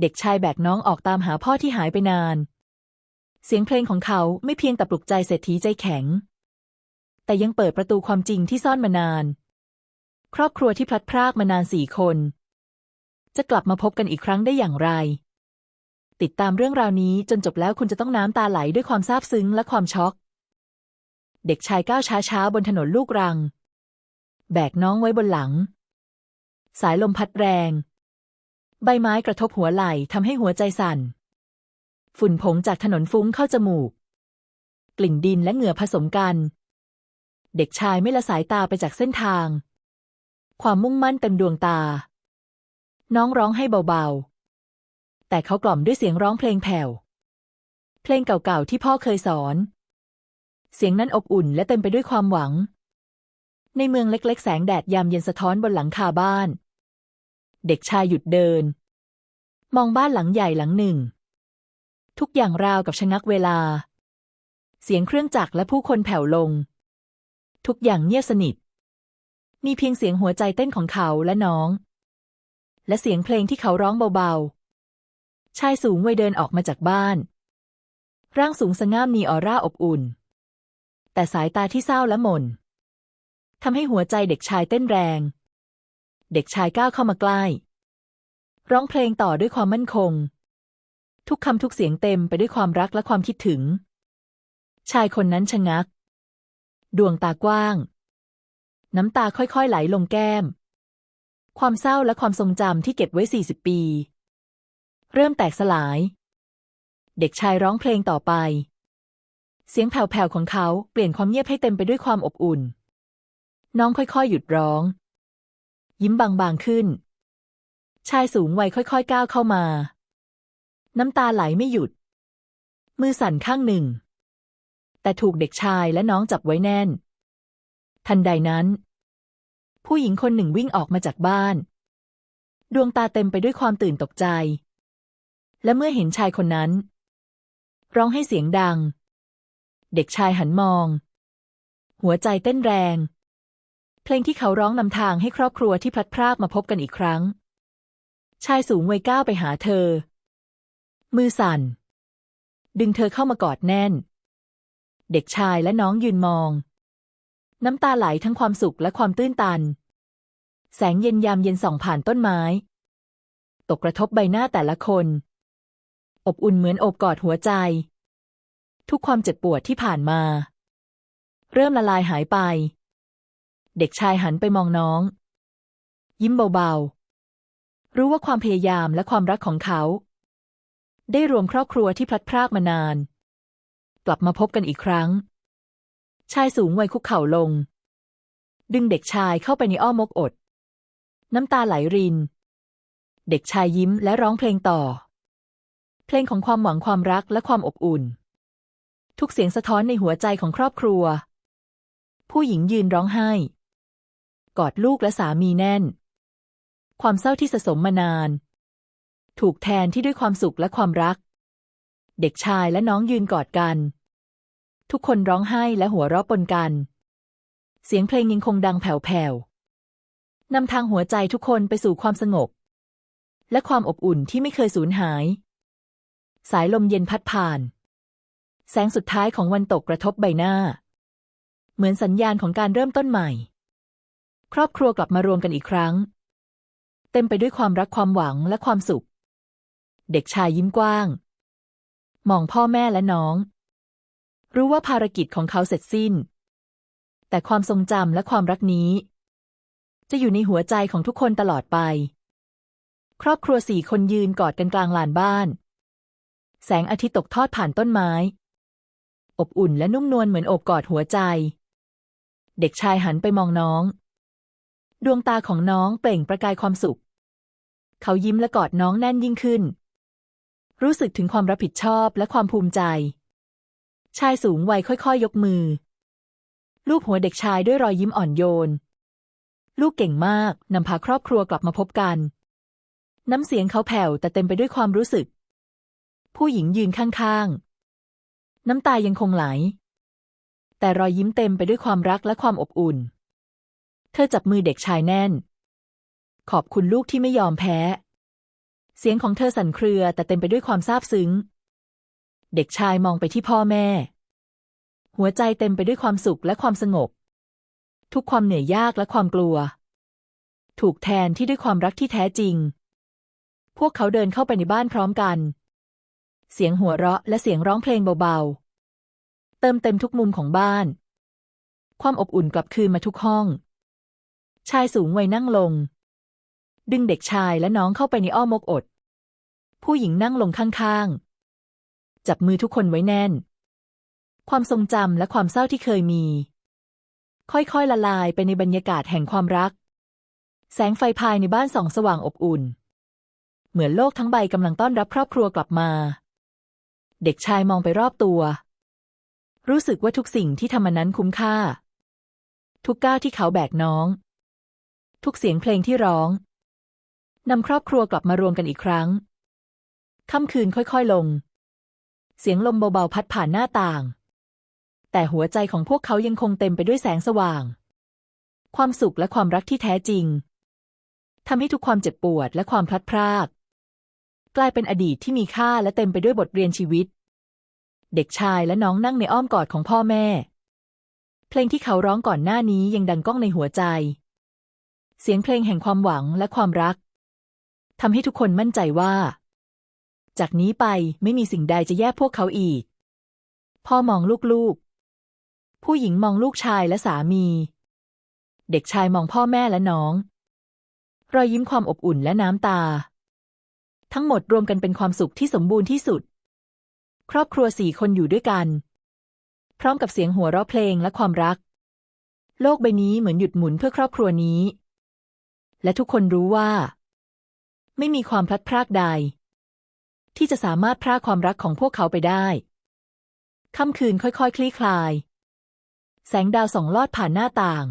เด็กชายแบกน้องออกตามหาพ่อที่หายไปนาน เสียงเพลงของเขาไม่เพียงแต่ปลุกใจเศรษฐีใจแข็ง แต่ยังเปิดประตูความจริงที่ซ่อนมานาน ครอบครัวที่พลัดพรากมานานสี่คน จะกลับมาพบกันอีกครั้งได้อย่างไร ติดตามเรื่องราวนี้จนจบแล้วคุณจะต้องน้ำตาไหลด้วยความซาบซึ้งและความช็อก เด็กชายก้าวช้าๆบนถนนลูกรัง แบกน้องไว้บนหลัง สายลมพัดแรง ใบไม้กระทบหัวไหล่ทำให้หัวใจสั่น ฝุ่นผงจากถนนฟุ้งเข้าจมูก กลิ่นดินและเหงื่อผสมกัน เด็กชายไม่ละสายตาไปจากเส้นทาง ความมุ่งมั่นเต็มดวงตา น้องร้องให้เบาๆ แต่เขากล่อมด้วยเสียงร้องเพลงแผ่ว เพลงเก่าๆที่พ่อเคยสอน เสียงนั้นอบอุ่นและเต็มไปด้วยความหวังในเมืองเล็ก ๆ แสงแดดยามเย็นสะท้อนบนหลังคาบ้าน เด็กชายหยุดเดิน มองบ้านหลังใหญ่หลังหนึ่ง ทุกอย่างราวกับชะงักเวลา เสียงเครื่องจักรและผู้คนแผ่วลง ทุกอย่างเงียบสนิท มีเพียงเสียงหัวใจเต้นของเขาและน้อง และเสียงเพลงที่เขาร้องเบาๆ ชายสูงวัยเดินออกมาจากบ้าน ร่างสูงสง่ามมีออร่าอบอุ่น แต่สายตาที่เศร้าและหม่นทำให้หัวใจเด็กชายเต้นแรง เด็กชายก้าวเข้ามาใกล้ ร้องเพลงต่อด้วยความมั่นคง ทุกคำทุกเสียงเต็มไปด้วยความรักและความคิดถึง ชายคนนั้นชะงัก ดวงตากว้าง น้ำตาค่อยๆไหลลงแก้ม ความเศร้าและความทรงจำที่เก็บไว้สี่สิบปี เริ่มแตกสลาย เด็กชายร้องเพลงต่อไป เสียงแผ่วๆของเขาเปลี่ยนความเงียบให้เต็มไปด้วยความอบอุ่น น้องค่อยๆหยุดร้อง ยิ้มบางๆขึ้น ชายสูงวัยค่อยๆก้าวเข้ามา น้ำตาไหลไม่หยุด มือสั่นข้างหนึ่ง แต่ถูกเด็กชายและน้องจับไว้แน่น ทันใดนั้น ผู้หญิงคนหนึ่งวิ่งออกมาจากบ้าน ดวงตาเต็มไปด้วยความตื่นตกใจ และเมื่อเห็นชายคนนั้น ร้องให้เสียงดัง เด็กชายหันมอง หัวใจเต้นแรง ลงที่เขาร้องนำทางให้ครอบครัวที่พลัดพรากมาพบกันอีกครั้ง ชายสูงวัยก้าวไปหาเธอ มือสั่น ดึงเธอเข้ามากอดแน่น เด็กชายและน้องยืนมอง น้ำตาไหลทั้งความสุขและความตื้นตัน แสงเย็นยามเย็นส่องผ่านต้นไม้ ตกกระทบใบหน้าแต่ละคน อบอุ่นเหมือนอบกอดหัวใจ ทุกความเจ็บปวดที่ผ่านมา เริ่มละลายหายไป เด็กชายหันไปมองน้อง ยิ้มเบาๆ รู้ว่าความพยายามและความรักของเขา ได้รวมครอบครัวที่พลัดพรากมานาน กลับมาพบกันอีกครั้ง ชายสูงวัยคุกเข่าลง ดึงเด็กชายเข้าไปในอ้อมอกอด น้ำตาไหลริน เด็กชายยิ้มและร้องเพลงต่อ เพลงของความหวังความรักและความอบอุ่น ทุกเสียงสะท้อนในหัวใจของครอบครัวผู้หญิงยืนร้องไห้ กอดลูกและสามีแน่น ความเศร้าที่สะสมมานาน ถูกแทนที่ด้วยความสุขและความรัก เด็กชายและน้องยืนกอดกัน ทุกคนร้องไห้และหัวเราะปนกัน เสียงเพลงยังคงดังแผ่วๆนำทางหัวใจทุกคนไปสู่ความสงบ และความอบอุ่นที่ไม่เคยสูญหาย สายลมเย็นพัดผ่าน แสงสุดท้ายของวันตกกระทบใบหน้า เหมือนสัญญาณของการเริ่มต้นใหม่ ครอบครัวกลับมารวมกันอีกครั้ง เต็มไปด้วยความรักความหวังและความสุข เด็กชายยิ้มกว้าง มองพ่อแม่และน้อง รู้ว่าภารกิจของเขาเสร็จสิ้น แต่ความทรงจำและความรักนี้ จะอยู่ในหัวใจของทุกคนตลอดไป ครอบครัวสี่คนยืนกอดกันกลางลานบ้าน แสงอาทิตย์ตกทอดผ่านต้นไม้ อบอุ่นและนุ่มนวลเหมือนอบกอดหัวใจเด็กชายหันไปมองน้อง ดวงตาของน้องเปล่งประกายความสุข เขายิ้มและกอดน้องแน่นยิ่งขึ้น รู้สึกถึงความรับผิดชอบและความภูมิใจ ชายสูงวัยค่อยๆยยกมือ ลูบหัวเด็กชายด้วยรอยยิ้มอ่อนโยน ลูกเก่งมาก นำพาครอบครัวกลับมาพบกัน น้ำเสียงเขาแผ่วแต่เต็มไปด้วยความรู้สึก ผู้หญิงยืนข้างๆ น้ำตายังคงไหล แต่รอยยิ้มเต็มไปด้วยความรักและความอบอุ่น เธอจับมือเด็กชายแน่น ขอบคุณลูกที่ไม่ยอมแพ้ เสียงของเธอสั่นเครือแต่เต็มไปด้วยความซาบซึ้ง เด็กชายมองไปที่พ่อแม่ หัวใจเต็มไปด้วยความสุขและความสงบ ทุกความเหนื่อยยากและความกลัว ถูกแทนที่ด้วยความรักที่แท้จริง พวกเขาเดินเข้าไปในบ้านพร้อมกัน เสียงหัวเราะและเสียงร้องเพลงเบาๆ เติมเต็มทุกมุมของบ้าน ความอบอุ่นกลับคืนมาทุกห้อง ชายสูงวัยนั่งลง ดึงเด็กชายและน้องเข้าไปในอ้อมอกอด ผู้หญิงนั่งลงข้างๆ จับมือทุกคนไว้แน่น ความทรงจำและความเศร้าที่เคยมี ค่อยๆละลายไปในบรรยากาศแห่งความรัก แสงไฟภายในบ้านส่องสว่างอบอุ่น เหมือนโลกทั้งใบกำลังต้อนรับครอบครัวกลับมา เด็กชายมองไปรอบตัว รู้สึกว่าทุกสิ่งที่ทำมันนั้นคุ้มค่า ทุกก้าวที่เขาแบกน้อง ทุกเสียงเพลงที่ร้องนำครอบครัวกลับมารวมกันอีกครั้ง ค่ำคืนค่อยๆลง เสียงลมเบาๆพัดผ่านหน้าต่าง แต่หัวใจของพวกเขายังคงเต็มไปด้วยแสงสว่าง ความสุขและความรักที่แท้จริงทำให้ทุกความเจ็บปวดและความพลัดพราก กลายเป็นอดีตที่มีค่าและเต็มไปด้วยบทเรียนชีวิต เด็กชายและน้องนั่งในอ้อมกอดของพ่อแม่ เพลงที่เขาร้องก่อนหน้านี้ยังดังก้องในหัวใจ เสียงเพลงแห่งความหวังและความรักทำให้ทุกคนมั่นใจว่า จากนี้ไปไม่มีสิ่งใดจะแยกพวกเขาอีก พ่อมองลูกๆ ผู้หญิงมองลูกชายและสามี เด็กชายมองพ่อแม่และน้อง รอยยิ้มความอบอุ่นและน้ำตา ทั้งหมดรวมกันเป็นความสุขที่สมบูรณ์ที่สุด ครอบครัวสี่คนอยู่ด้วยกัน พร้อมกับเสียงหัวเราะเพลงและความรัก โลกใบนี้เหมือนหยุดหมุนเพื่อครอบครัวนี้ และทุกคนรู้ว่า ไม่มีความพลัดพรากใด ที่จะสามารถพรากความรักของพวกเขาไปได้ ค่ำคืนค่อยๆคคลี่คลาย แสงดาวส่องลอดผ่านหน้าต่าง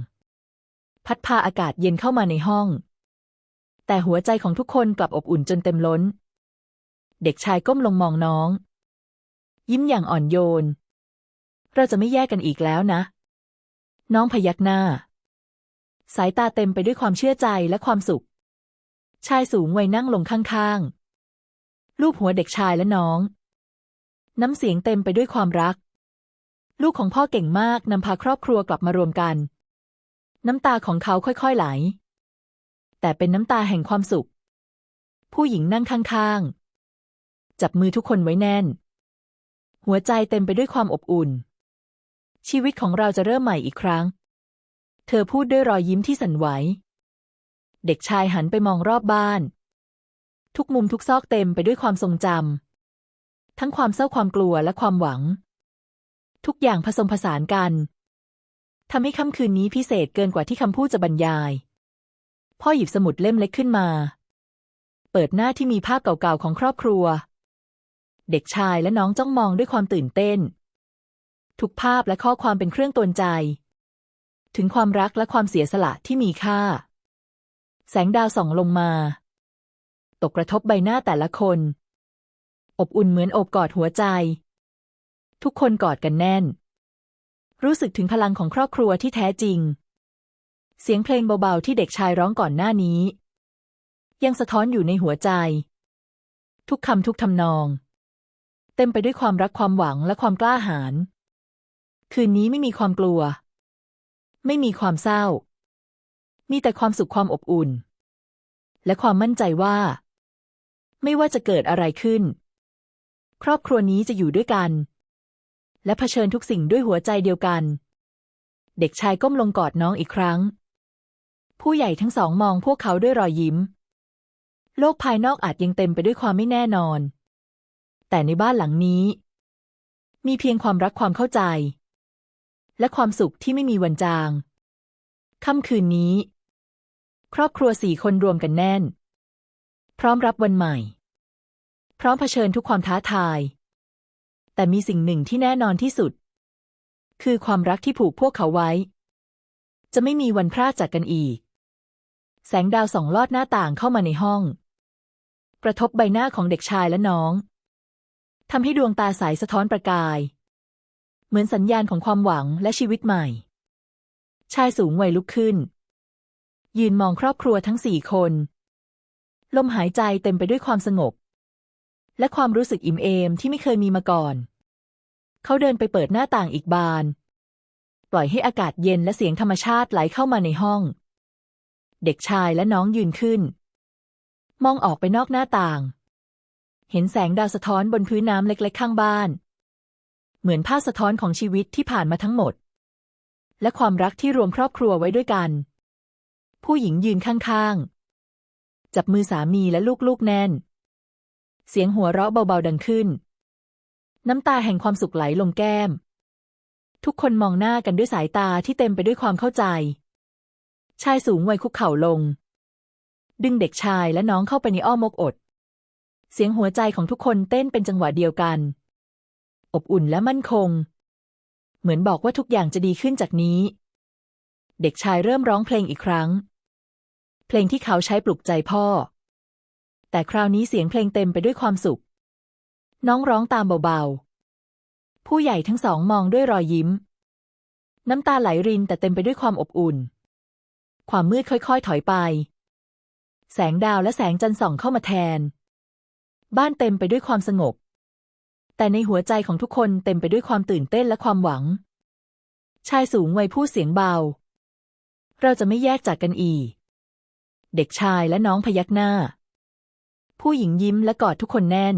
พัดพาอากาศเย็นเข้ามาในห้อง แต่หัวใจของทุกคนกลับอบอุ่นจนเต็มล้น เด็กชายก้มลงมองน้อง ยิ้มอย่างอ่อนโยน เราจะไม่แยกกันอีกแล้วนะ น้องพยักหน้า สายตาเต็มไปด้วยความเชื่อใจและความสุข ชายสูงวัยนั่งลงข้างๆ ลูบหัวเด็กชายและน้อง น้ำเสียงเต็มไปด้วยความรัก ลูกของพ่อเก่งมากนำพาครอบครัวกลับมารวมกัน น้ำตาของเขาค่อยๆไหล แต่เป็นน้ำตาแห่งความสุข ผู้หญิงนั่งข้างๆ จับมือทุกคนไว้แน่น หัวใจเต็มไปด้วยความอบอุ่น ชีวิตของเราจะเริ่มใหม่อีกครั้ง เธอพูดด้วยรอยยิ้มที่สั่นไหว เด็กชายหันไปมองรอบบ้าน ทุกมุมทุกซอกเต็มไปด้วยความทรงจำทั้งความเศร้าความกลัวและความหวัง ทุกอย่างผสมผสานกันทำให้ค่ำคืนนี้พิเศษเกินกว่าที่คำพูดจะบรรยาย พ่อหยิบสมุดเล่มเล็กขึ้นมา เปิดหน้าที่มีภาพเก่าๆของครอบครัว เด็กชายและน้องจ้องมองด้วยความตื่นเต้น ทุกภาพและข้อความเป็นเครื่องตนใจ ถึงความรักและความเสียสละที่มีค่า แสงดาวส่องลงมา ตกกระทบใบหน้าแต่ละคน อบอุ่นเหมือนอบกอดหัวใจ ทุกคนกอดกันแน่น รู้สึกถึงพลังของครอบครัวที่แท้จริง เสียงเพลงเบาๆที่เด็กชายร้องก่อนหน้านี้ ยังสะท้อนอยู่ในหัวใจ ทุกคำทุกทำนอง เต็มไปด้วยความรักความหวังและความกล้าหาญคืนนี้ไม่มีความกลัว ไม่มีความเศร้า มีแต่ความสุขความอบอุ่น และความมั่นใจว่า ไม่ว่าจะเกิดอะไรขึ้น ครอบครัวนี้จะอยู่ด้วยกัน และะเผชิญทุกสิ่งด้วยหัวใจเดียวกัน เด็กชายก้มลงกอดน้องอีกครั้ง ผู้ใหญ่ทั้งสองมองพวกเขาด้วยรอยยิ้ม โลกภายนอกอาจยังเต็มไปด้วยความไม่แน่นอน แต่ในบ้านหลังนี้ มีเพียงความรักความเข้าใจ และความสุขที่ไม่มีวันจาง ค่ำคืนนี้ ครอบครัวสี่คนรวมกันแน่น พร้อมรับวันใหม่ พร้อมเผชิญทุกความท้าทาย แต่มีสิ่งหนึ่งที่แน่นอนที่สุด คือความรักที่ผูกพวกเขาไว้ จะไม่มีวันพลาดจากกันอีก แสงดาวส่องลอดหน้าต่างเข้ามาในห้อง กระทบใบหน้าของเด็กชายและน้องทำให้ดวงตาใสสะท้อนประกาย เหมือนสัญญาณของความหวังและชีวิตใหม่ ชายสูงวัยลุกขึ้น ยืนมองครอบครัวทั้งสี่คน ลมหายใจเต็มไปด้วยความสงบ และความรู้สึกอิ่มเอมที่ไม่เคยมีมาก่อน เขาเดินไปเปิดหน้าต่างอีกบาน ปล่อยให้อากาศเย็นและเสียงธรรมชาติไหลเข้ามาในห้อง เด็กชายและน้องยืนขึ้น มองออกไปนอกหน้าต่าง เห็นแสงดาวสะท้อนบนพื้นน้ำเล็กๆข้างบ้าน เหมือนภาพสะท้อนของชีวิตที่ผ่านมาทั้งหมด และความรักที่รวมครอบครัวไว้ด้วยกัน ผู้หญิงยืนข้างๆ จับมือสามีและลูกๆแน่น เสียงหัวเราะเบาๆดังขึ้น น้ำตาแห่งความสุขไหลลงแก้ม ทุกคนมองหน้ากันด้วยสายตาที่เต็มไปด้วยความเข้าใจ ชายสูงวัยคุกเข่าลง ดึงเด็กชายและน้องเข้าไปในอ้อมอกอดเสียงหัวใจของทุกคนเต้นเป็นจังหวะเดียวกัน อบอุ่นและมั่นคง เหมือนบอกว่าทุกอย่างจะดีขึ้นจากนี้ เด็กชายเริ่มร้องเพลงอีกครั้ง เพลงที่เขาใช้ปลุกใจพ่อ แต่คราวนี้เสียงเพลงเต็มไปด้วยความสุข น้องร้องตามเบาๆ ผู้ใหญ่ทั้งสองมองด้วยรอยยิ้ม น้ำตาไหลรินแต่เต็มไปด้วยความอบอุ่น ความมืดค่อยๆ ถอยไป แสงดาวและแสงจันทร์ส่องเข้ามาแทน บ้านเต็มไปด้วยความสงบ แต่ในหัวใจของทุกคนเต็มไปด้วยความตื่นเต้นและความหวัง ชายสูงวัยพูดเสียงเบา เราจะไม่แยกจากกันอีก เด็กชายและน้องพยักหน้า ผู้หญิงยิ้มและกอดทุกคนแน่น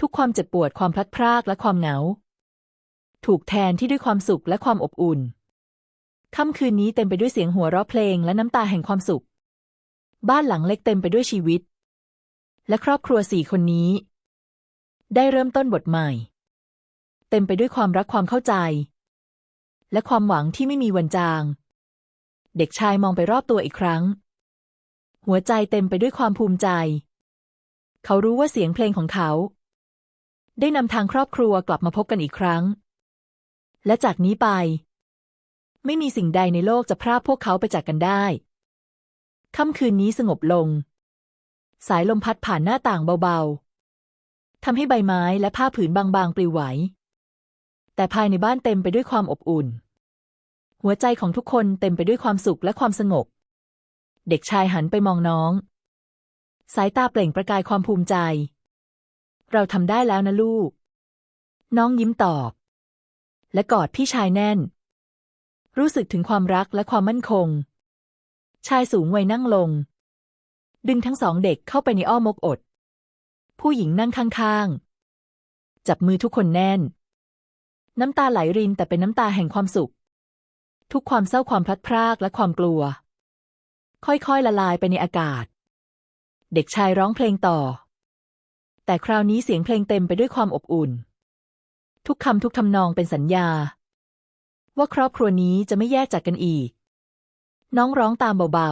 ทุกความเจ็บปวดความพลัดพรากและความเหงา ถูกแทนที่ด้วยความสุขและความอบอุ่น ค่ำคืนนี้เต็มไปด้วยเสียงหัวเราะเพลงและน้ำตาแห่งความสุข บ้านหลังเล็กเต็มไปด้วยชีวิต และครอบครัวสี่คนนี้ ได้เริ่มต้นบทใหม่ เต็มไปด้วยความรักความเข้าใจ และความหวังที่ไม่มีวันจาง เด็กชายมองไปรอบตัวอีกครั้ง หัวใจเต็มไปด้วยความภูมิใจ เขารู้ว่าเสียงเพลงของเขา ได้นำทางครอบครัวกลับมาพบกันอีกครั้ง และจากนี้ไป ไม่มีสิ่งใดในโลกจะพรากพวกเขาไปจากกันได้ค่ำคืนนี้สงบลง สายลมพัดผ่านหน้าต่างเบาๆ ทำให้ใบไม้และผ้าผืนบางๆปลิวไหว แต่ภายในบ้านเต็มไปด้วยความอบอุ่น หัวใจของทุกคนเต็มไปด้วยความสุขและความสงบ เด็กชายหันไปมองน้อง สายตาเปล่งประกายความภูมิใจ เราทำได้แล้วนะลูก น้องยิ้มตอบ และกอดพี่ชายแน่น รู้สึกถึงความรักและความมั่นคง ชายสูงวัยนั่งลง ดึงทั้งสองเด็กเข้าไปในอ้อมอกอด ผู้หญิงนั่งข้างๆ จับมือทุกคนแน่น น้ำตาไหลรินแต่เป็นน้ำตาแห่งความสุข ทุกความเศร้าความพลัดพรากและความกลัว ค่อยๆละลายไปในอากาศ เด็กชายร้องเพลงต่อ แต่คราวนี้เสียงเพลงเต็มไปด้วยความอบอุ่น ทุกคำทุกทำนองเป็นสัญญา ว่าครอบครัวนี้จะไม่แยกจากกันอีก น้องร้องตามเบา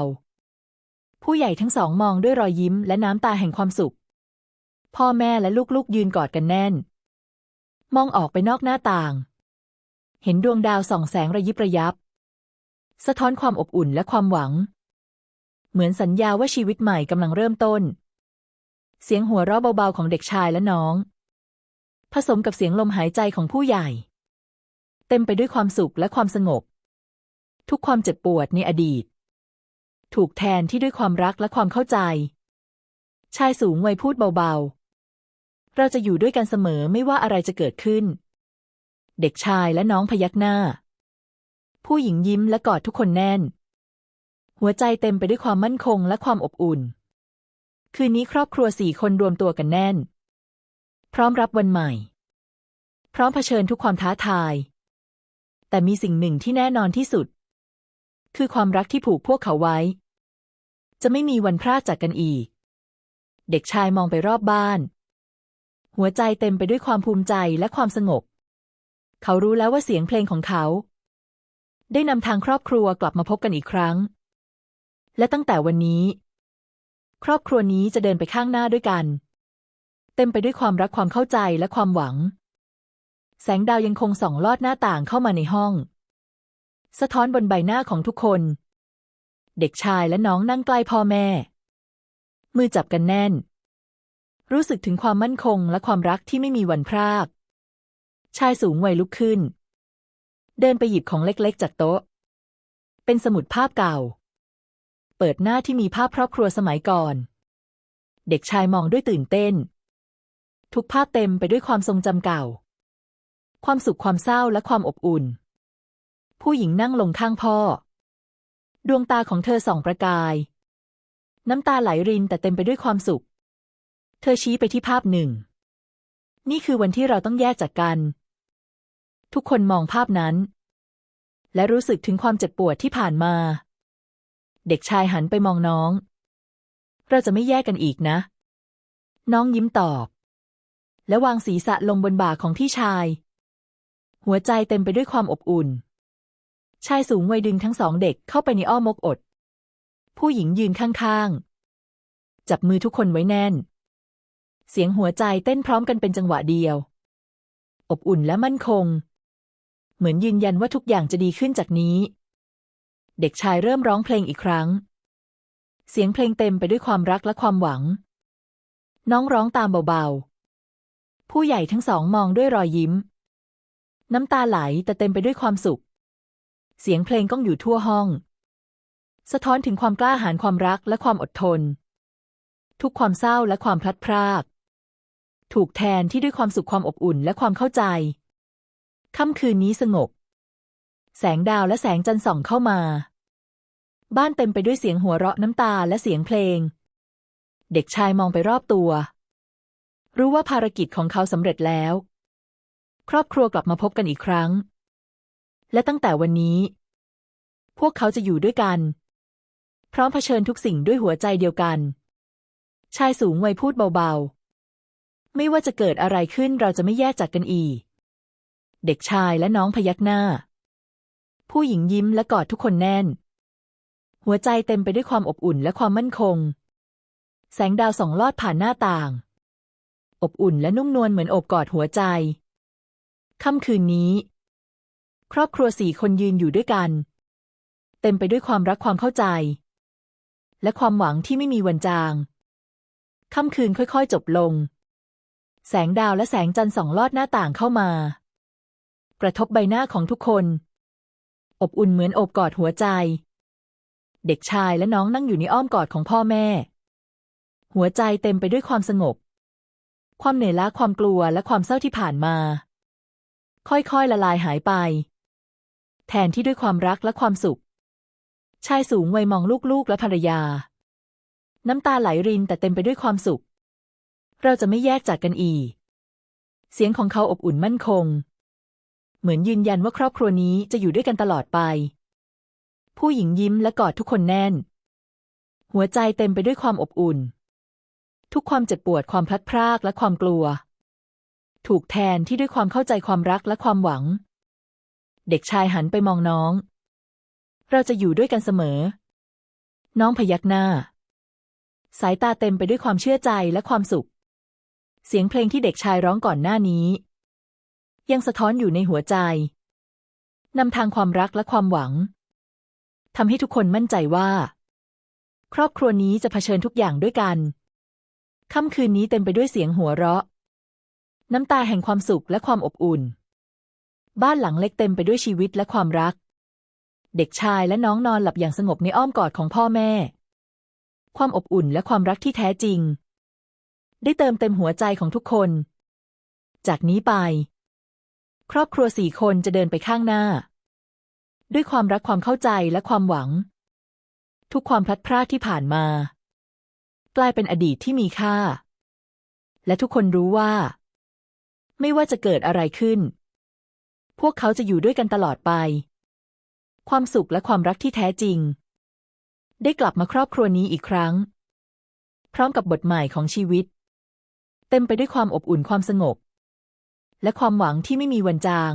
ๆ ผู้ใหญ่ทั้งสองมองด้วยรอยยิ้มและน้ำตาแห่งความสุข พ่อแม่และลูกๆยืนกอดกันแน่น มองออกไปนอกหน้าต่าง เห็นดวงดาวส่องแสงระยิบระยับ สะท้อนความอบอุ่นและความหวัง เหมือนสัญญาว่าชีวิตใหม่กำลังเริ่มต้น เสียงหัวเราะเบาๆของเด็กชายและน้อง ผสมกับเสียงลมหายใจของผู้ใหญ่ เต็มไปด้วยความสุขและความสงบ ทุกความเจ็บปวดในอดีต ถูกแทนที่ด้วยความรักและความเข้าใจ ชายสูงวัยพูดเบาๆ เราจะอยู่ด้วยกันเสมอไม่ว่าอะไรจะเกิดขึ้น เด็กชายและน้องพยักหน้า ผู้หญิงยิ้มและกอดทุกคนแน่น หัวใจเต็มไปด้วยความมั่นคงและความอบอุ่น คืนนี้ครอบครัวสี่คนรวมตัวกันแน่น พร้อมรับวันใหม่ พร้อมเผชิญทุกความท้าทาย แต่มีสิ่งหนึ่งที่แน่นอนที่สุด คือความรักที่ผูกพวกเขาไว้ จะไม่มีวันพรากจากกันอีก เด็กชายมองไปรอบบ้าน หัวใจเต็มไปด้วยความภูมิใจและความสงบ เขารู้แล้วว่าเสียงเพลงของเขา ได้นำทางครอบครัวกลับมาพบกันอีกครั้ง และตั้งแต่วันนี้ ครอบครัวนี้จะเดินไปข้างหน้าด้วยกัน เต็มไปด้วยความรักความเข้าใจและความหวัง แสงดาวยังคงส่องลอดหน้าต่างเข้ามาในห้อง สะท้อนบนใบหน้าของทุกคน เด็กชายและน้องนั่งใกล้พ่อแม่ มือจับกันแน่น รู้สึกถึงความมั่นคงและความรักที่ไม่มีวันพราก ชายสูงวัยลุกขึ้น เดินไปหยิบของเล็กๆ จากโต๊ะ เป็นสมุดภาพเก่า เปิดหน้าที่มีภาพครอบครัวสมัยก่อน เด็กชายมองด้วยตื่นเต้น ทุกภาพเต็มไปด้วยความทรงจำเก่า ความสุขความเศร้าและความอบอุ่น ผู้หญิงนั่งลงข้างพ่อ ดวงตาของเธอส่องประกาย น้ำตาไหลรินแต่เต็มไปด้วยความสุข เธอชี้ไปที่ภาพหนึ่ง นี่คือวันที่เราต้องแยกจากกัน ทุกคนมองภาพนั้น และรู้สึกถึงความเจ็บปวดที่ผ่านมา เด็กชายหันไปมองน้อง เราจะไม่แยกกันอีกนะ น้องยิ้มตอบ และวางศีรษะลงบนบ่าของพี่ชาย หัวใจเต็มไปด้วยความอบอุ่น ชายสูงวัยดึงทั้งสองเด็กเข้าไปในอ้อมอกอด ผู้หญิงยืนข้างๆ จับมือทุกคนไว้แน่น เสียงหัวใจเต้นพร้อมกันเป็นจังหวะเดียว อบอุ่นและมั่นคง เหมือนยืนยันว่าทุกอย่างจะดีขึ้นจากนี้ เด็กชายเริ่มร้องเพลงอีกครั้ง เสียงเพลงเต็มไปด้วยความรักและความหวัง น้องร้องตามเบาๆ ผู้ใหญ่ทั้งสองมองด้วยรอยยิ้ม น้ำตาไหลแต่เต็มไปด้วยความสุข เสียงเพลงก้องอยู่ทั่วห้อง สะท้อนถึงความกล้าหาญความรักและความอดทนทุกความเศร้าและความพลัดพราก ถูกแทนที่ด้วยความสุขความอบอุ่นและความเข้าใจ ค่ำคืนนี้สงบ แสงดาวและแสงจันทร์ส่องเข้ามา บ้านเต็มไปด้วยเสียงหัวเราะน้ำตาและเสียงเพลง เด็กชายมองไปรอบตัว รู้ว่าภารกิจของเขาสำเร็จแล้ว ครอบครัวกลับมาพบกันอีกครั้ง และตั้งแต่วันนี้ พวกเขาจะอยู่ด้วยกัน พร้อมเผชิญทุกสิ่งด้วยหัวใจเดียวกันชายสูงวัยพูดเบาๆ ไม่ว่าจะเกิดอะไรขึ้นเราจะไม่แยกจากกันอีก เด็กชายและน้องพยักหน้า ผู้หญิงยิ้มและกอดทุกคนแน่น หัวใจเต็มไปด้วยความอบอุ่นและความมั่นคง แสงดาวส่องลอดผ่านหน้าต่าง อบอุ่นและนุ่มนวลเหมือนอบกอดหัวใจ ค่ำคืนนี้ ครอบครัวสี่คนยืนอยู่ด้วยกัน เต็มไปด้วยความรักความเข้าใจ และความหวังที่ไม่มีวันจาง ค่ำคืนค่อยๆ จบลง แสงดาวและแสงจันทร์ส่องลอดหน้าต่างเข้ามา กระทบใบหน้าของทุกคน อบอุ่นเหมือนอบกอดหัวใจ เด็กชายและน้องนั่งอยู่ในอ้อมกอดของพ่อแม่ หัวใจเต็มไปด้วยความสงบ ความเหนื่อยล้าความกลัวและความเศร้าที่ผ่านมา ค่อยๆละลายหายไป แทนที่ด้วยความรักและความสุข ชายสูงวัยมองลูกๆและภรรยา น้ำตาไหลรินแต่เต็มไปด้วยความสุข เราจะไม่แยกจากกันอีก เสียงของเขาอบอุ่นมั่นคง เหมือนยืนยันว่าครอบครัวนี้จะอยู่ด้วยกันตลอดไป ผู้หญิงยิ้มและกอดทุกคนแน่น หัวใจเต็มไปด้วยความอบอุ่น ทุกความเจ็บปวดความพลัดพรากและความกลัว ถูกแทนที่ด้วยความเข้าใจความรักและความหวัง เด็กชายหันไปมองน้อง เราจะอยู่ด้วยกันเสมอ น้องพยักหน้า สายตาเต็มไปด้วยความเชื่อใจและความสุข เสียงเพลงที่เด็กชายร้องก่อนหน้านี้ ยังสะท้อนอยู่ในหัวใจ นำทางความรักและความหวังทำให้ทุกคนมั่นใจว่า ครอบครัวนี้จะเผชิญทุกอย่างด้วยกัน ค่ำคืนนี้เต็มไปด้วยเสียงหัวเราะ น้ำตาแห่งความสุขและความอบอุ่น บ้านหลังเล็กเต็มไปด้วยชีวิตและความรัก เด็กชายและน้องนอนหลับอย่างสงบในอ้อมกอดของพ่อแม่ ความอบอุ่นและความรักที่แท้จริง ได้เติมเต็มหัวใจของทุกคน จากนี้ไป ครอบครัวสี่คนจะเดินไปข้างหน้า ด้วยความรักความเข้าใจและความหวัง ทุกความพลัดพรากที่ผ่านมา กลายเป็นอดีตที่มีค่า และทุกคนรู้ว่า ไม่ว่าจะเกิดอะไรขึ้น พวกเขาจะอยู่ด้วยกันตลอดไป ความสุขและความรักที่แท้จริง ได้กลับมาครอบครัวนี้อีกครั้ง พร้อมกับบทใหม่ของชีวิต เต็มไปด้วยความอบอุ่นความสงบ และความหวังที่ไม่มีวันจาง